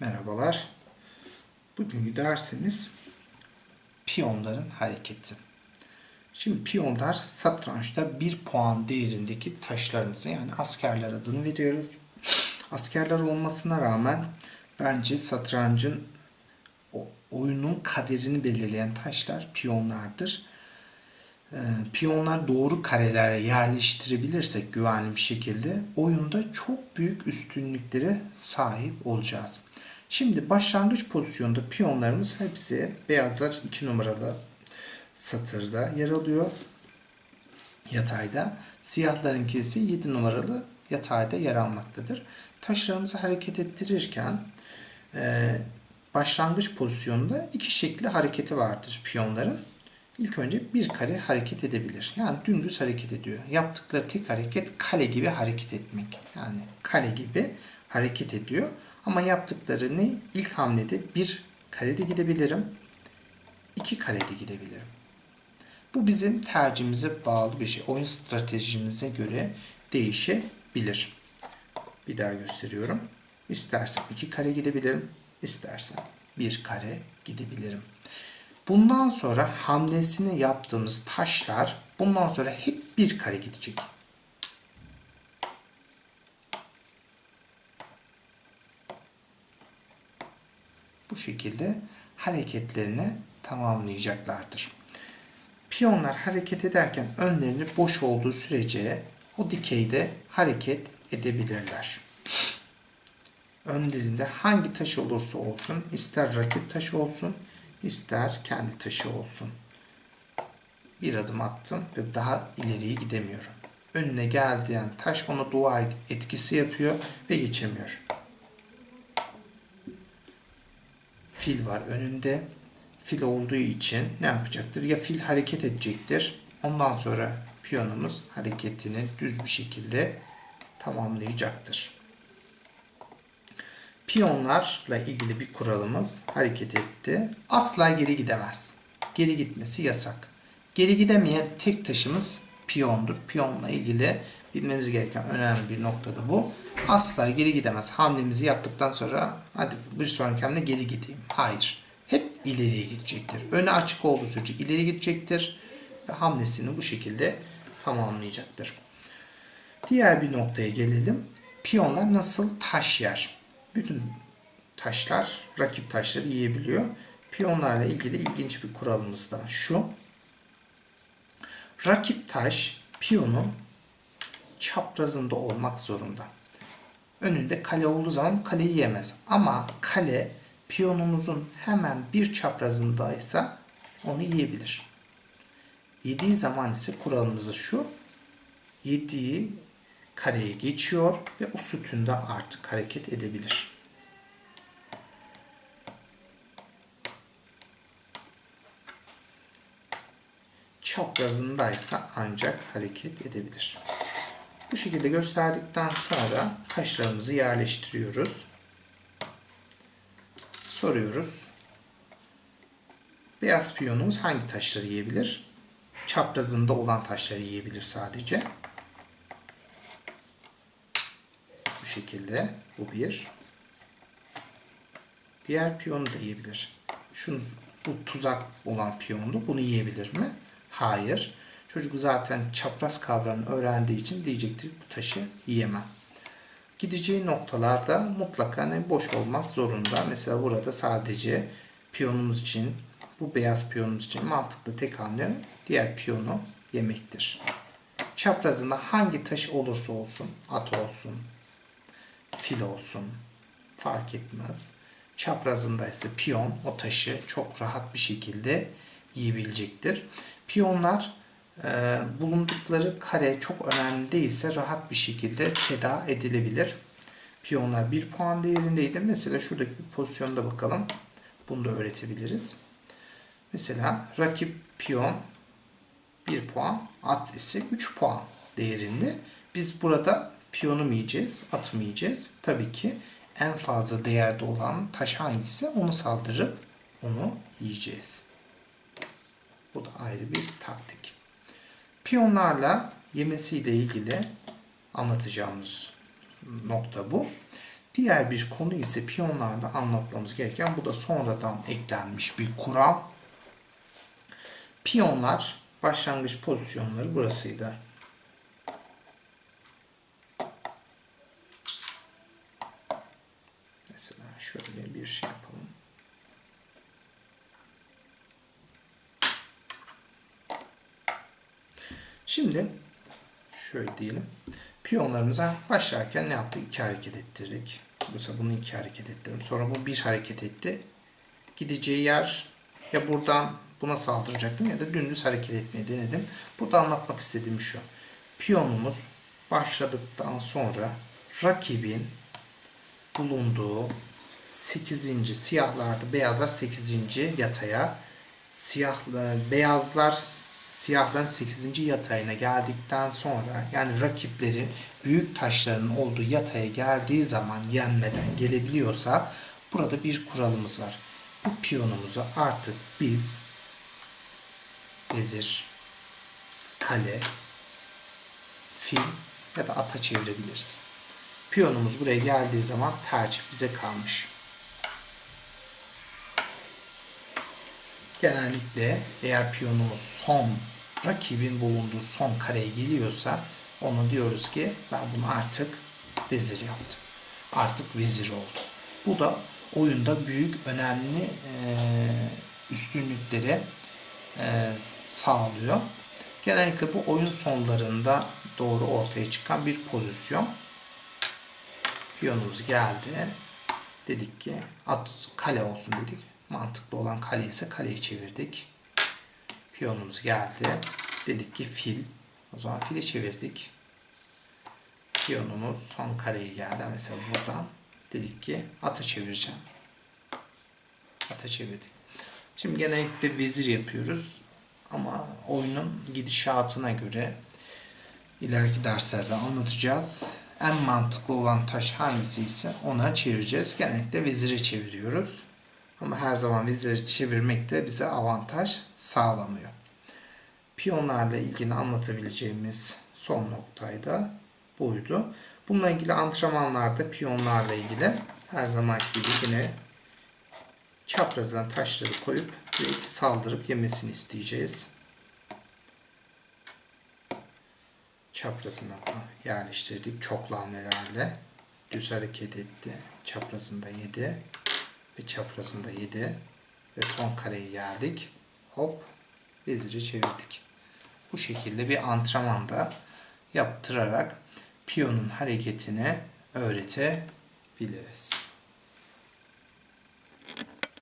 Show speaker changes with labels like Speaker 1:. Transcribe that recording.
Speaker 1: Merhabalar. Bugünkü dersimiz piyonların hareketi. Şimdi piyonlar satrançta bir puan değerindeki taşlarımıza yani askerler adını veriyoruz. Askerler olmasına rağmen bence satrancın oyunun kaderini belirleyen taşlar piyonlardır. Ee, Piyonlar doğru karelere yerleştirebilirsek güvenli bir şekilde oyunda çok büyük üstünlüklere sahip olacağız. Şimdi başlangıç pozisyonda piyonlarımız hepsi beyazlar 2 numaralı satırda yer alıyor. Yatayda. Siyahlarınkisi 7 numaralı yatayda yer almaktadır. Taşlarımızı hareket ettirirken e, başlangıç pozisyonunda iki şekli hareketi vardır piyonların. İlk önce bir kare hareket edebilir. Yani dümdüz hareket ediyor. Yaptıkları tek hareket kale gibi hareket etmek. Yani kale gibi hareket ediyor. Ama yaptıkları ne? İlk hamlede bir karede gidebilirim. iki karede gidebilirim. Bu bizim tercihimize bağlı bir şey. Oyun stratejimize göre değişebilir. Bir daha gösteriyorum. İstersem iki kare gidebilirim. İstersem bir kare gidebilirim. Bundan sonra hamlesini yaptığımız taşlar bundan sonra hep bir kare gidecek. Bu şekilde hareketlerini tamamlayacaklardır. Piyonlar hareket ederken önlerini boş olduğu sürece o dikeyde hareket edebilirler. Önlerinde hangi taş olursa olsun, ister rakip taşı olsun, ister kendi taşı olsun. Bir adım attım ve daha ileriye gidemiyorum. Önüne geldiğin taş ona duvar etkisi yapıyor ve geçemiyor. Fil var önünde. Fil olduğu için ne yapacaktır? Ya fil hareket edecektir. Ondan sonra piyonumuz hareketini düz bir şekilde tamamlayacaktır. Piyonlarla ilgili bir kuralımız hareket etti. Asla geri gidemez. Geri gitmesi yasak. Geri gidemeyen tek taşımız piyondur. Piyonla ilgili bilmemiz gereken önemli bir nokta da bu. Asla geri gidemez. Hamlemizi yaptıktan sonra hadi bir sonraki hamle geri gideyim. Hayır. Hep ileriye gidecektir. Öne açık olduğu sürece ileri gidecektir. Ve hamlesini bu şekilde tamamlayacaktır. Diğer bir noktaya gelelim. Piyonlar nasıl taş yer? Bütün taşlar rakip taşları yiyebiliyor. Piyonlarla ilgili ilginç bir kuralımız da şu. Rakip taş piyonun çaprazında olmak zorunda. Önünde kale olduğu zaman kaleyi yemez. Ama kale piyonumuzun hemen bir çaprazındaysa onu yiyebilir. Yediği zaman ise kuralımız şu. Yediği kareye geçiyor ve o sütünde artık hareket edebilir. Çaprazındaysa ancak hareket edebilir. Bu şekilde gösterdikten sonra taşlarımızı yerleştiriyoruz. Soruyoruz. Beyaz piyonumuz hangi taşları yiyebilir? Çaprazında olan taşları yiyebilir sadece. Bu şekilde. Bu bir. Diğer piyonu da yiyebilir. Şunu, bu tuzak olan piyondu. Bunu yiyebilir mi? Hayır. Çocuk zaten çapraz kavramını öğrendiği için diyecektir bu taşı yiyemem. Gideceği noktalarda mutlaka ne boş olmak zorunda. Mesela burada sadece piyonumuz için, bu beyaz piyonumuz için mantıklı tek hamle diğer piyonu yemektir. Çaprazında hangi taş olursa olsun, at olsun, fil olsun fark etmez. Çaprazında ise piyon o taşı çok rahat bir şekilde yiyebilecektir. Piyonlar e, bulundukları kare çok önemli değilse rahat bir şekilde feda edilebilir. Piyonlar 1 puan değerindeydi. Mesela şuradaki bir pozisyonda bakalım. Bunu da öğretebiliriz. Mesela rakip piyon 1 puan, at ise 3 puan değerinde. Biz burada piyonu mu yiyeceğiz, at mı yiyeceğiz? Tabii ki en fazla değerde olan taş hangisi onu saldırıp onu yiyeceğiz. Bu da ayrı bir taktik. Piyonlarla yemesiyle ilgili anlatacağımız nokta bu. Diğer bir konu ise piyonlarda anlatmamız gereken bu da sonradan eklenmiş bir kural. Piyonlar başlangıç pozisyonları burasıydı. Mesela şöyle bir şey yapalım. Şimdi şöyle diyelim. Piyonlarımıza başlarken ne yaptık? İki hareket ettirdik. Mesela bunu iki hareket ettirdim. Sonra bu bir hareket etti. Gideceği yer ya buradan buna saldıracaktım ya da dümdüz hareket etmeyi denedim. Burada anlatmak istediğim şu. Piyonumuz başladıktan sonra rakibin bulunduğu 8. siyahlarda beyazlar 8. yataya siyahlı beyazlar siyahların 8. yatayına geldikten sonra yani rakiplerin büyük taşların olduğu yataya geldiği zaman yenmeden gelebiliyorsa burada bir kuralımız var. Bu piyonumuzu artık biz vezir, kale, fil ya da ata çevirebiliriz. Piyonumuz buraya geldiği zaman tercih bize kalmış. Genellikle eğer piyonumuz son rakibin bulunduğu son kareye geliyorsa onu diyoruz ki ben bunu artık vezir yaptım. Artık vezir oldu. Bu da oyunda büyük önemli e, üstünlükleri e, sağlıyor. Genellikle bu oyun sonlarında doğru ortaya çıkan bir pozisyon. Piyonumuz geldi. Dedik ki at kale olsun dedik. Mantıklı olan kale ise kaleyi çevirdik. Piyonumuz geldi. Dedik ki fil. O zaman fili çevirdik. Piyonumuz son kareye geldi. Mesela buradan dedik ki ata çevireceğim. Ata çevirdik. Şimdi genellikle vezir yapıyoruz. Ama oyunun gidişatına göre ileriki derslerde anlatacağız. En mantıklı olan taş hangisi ise ona çevireceğiz. Genellikle vezire çeviriyoruz. Ama her zaman veziri çevirmek de bize avantaj sağlamıyor. Piyonlarla ilgili anlatabileceğimiz son noktayda buydu. Bununla ilgili antrenmanlarda piyonlarla ilgili her zaman gibi yine çaprazına taşları koyup direkt saldırıp yemesini isteyeceğiz. Çaprazına yerleştirdik çoklu hamlelerle. Düz hareket etti. Çaprazında yedi ve çaprazında yedi ve son kareye geldik. Hop veziri çevirdik. Bu şekilde bir antrenmanda yaptırarak piyonun hareketini öğretebiliriz.